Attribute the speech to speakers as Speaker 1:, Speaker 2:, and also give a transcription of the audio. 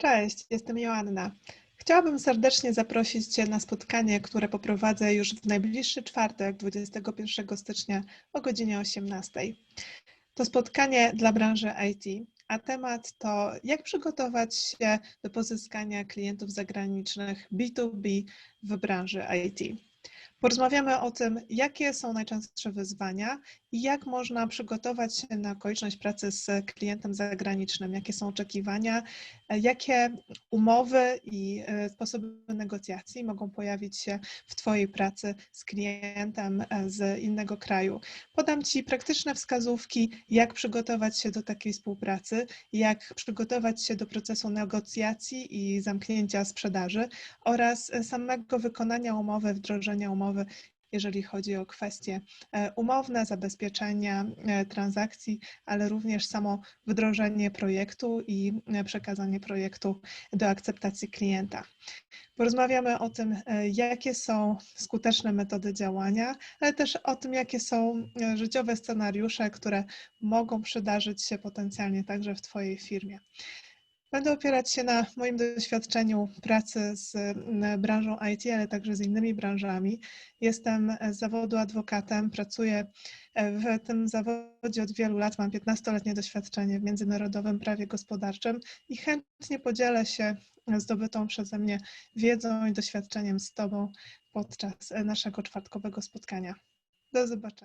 Speaker 1: Cześć, jestem Joanna. Chciałabym serdecznie zaprosić Cię na spotkanie, które poprowadzę już w najbliższy czwartek, 21 stycznia o godzinie 18. To spotkanie dla branży IT, a temat to jak przygotować się do pozyskania klientów zagranicznych B2B w branży IT. Porozmawiamy o tym, jakie są najczęstsze wyzwania i jak można przygotować się na okoliczność pracy z klientem zagranicznym, jakie są oczekiwania, jakie umowy i e, sposoby negocjacji mogą pojawić się w Twojej pracy z klientem e, z innego kraju. Podam Ci praktyczne wskazówki, jak przygotować się do takiej współpracy, jak przygotować się do procesu negocjacji i zamknięcia sprzedaży oraz samego wykonania umowy, wdrożenia umowy jeżeli chodzi o kwestie e, umowne, zabezpieczenia e, transakcji, ale również samo wdrożenie projektu i e, przekazanie projektu do akceptacji klienta. Porozmawiamy o tym, jakie są skuteczne metody działania, ale też o tym, jakie są życiowe scenariusze, które mogą przydarzyć się potencjalnie także w Twojej firmie. Będę opierać się na moim doświadczeniu pracy z branżą IT, ale także z innymi branżami. Jestem z zawodu adwokatem, pracuję w tym zawodzie od wielu lat, mam 15-letnie doświadczenie w międzynarodowym prawie gospodarczym i chętnie podzielę się zdobytą przeze mnie wiedzą i doświadczeniem z Tobą podczas naszego czwartkowego spotkania. Do zobaczenia.